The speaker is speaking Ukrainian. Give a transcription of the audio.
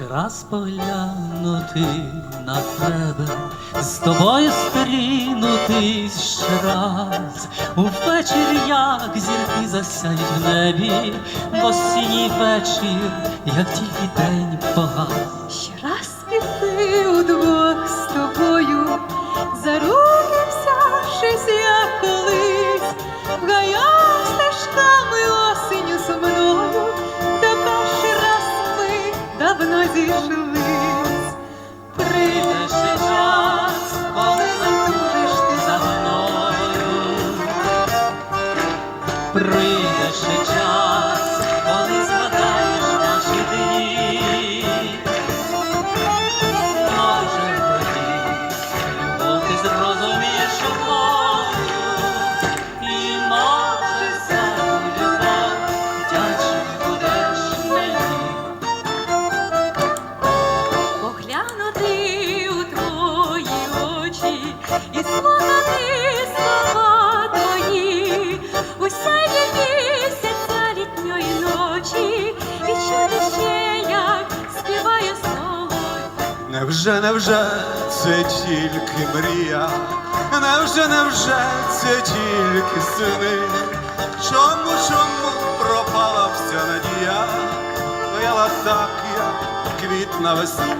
раз поглянути на тебе, з тобою стрінутись ще раз, увечері, як зірки засяють в небі, в осінній вечір, як тільки день погас. Прийде ще час, коли згадаєш наші дні. Може тоді, любов ти зрозумієш одною, Невже, невже це тільки мрія? Невже, невже це тільки сини? Чому, чому пропала вся надія? Вияла так, як квіт навесні.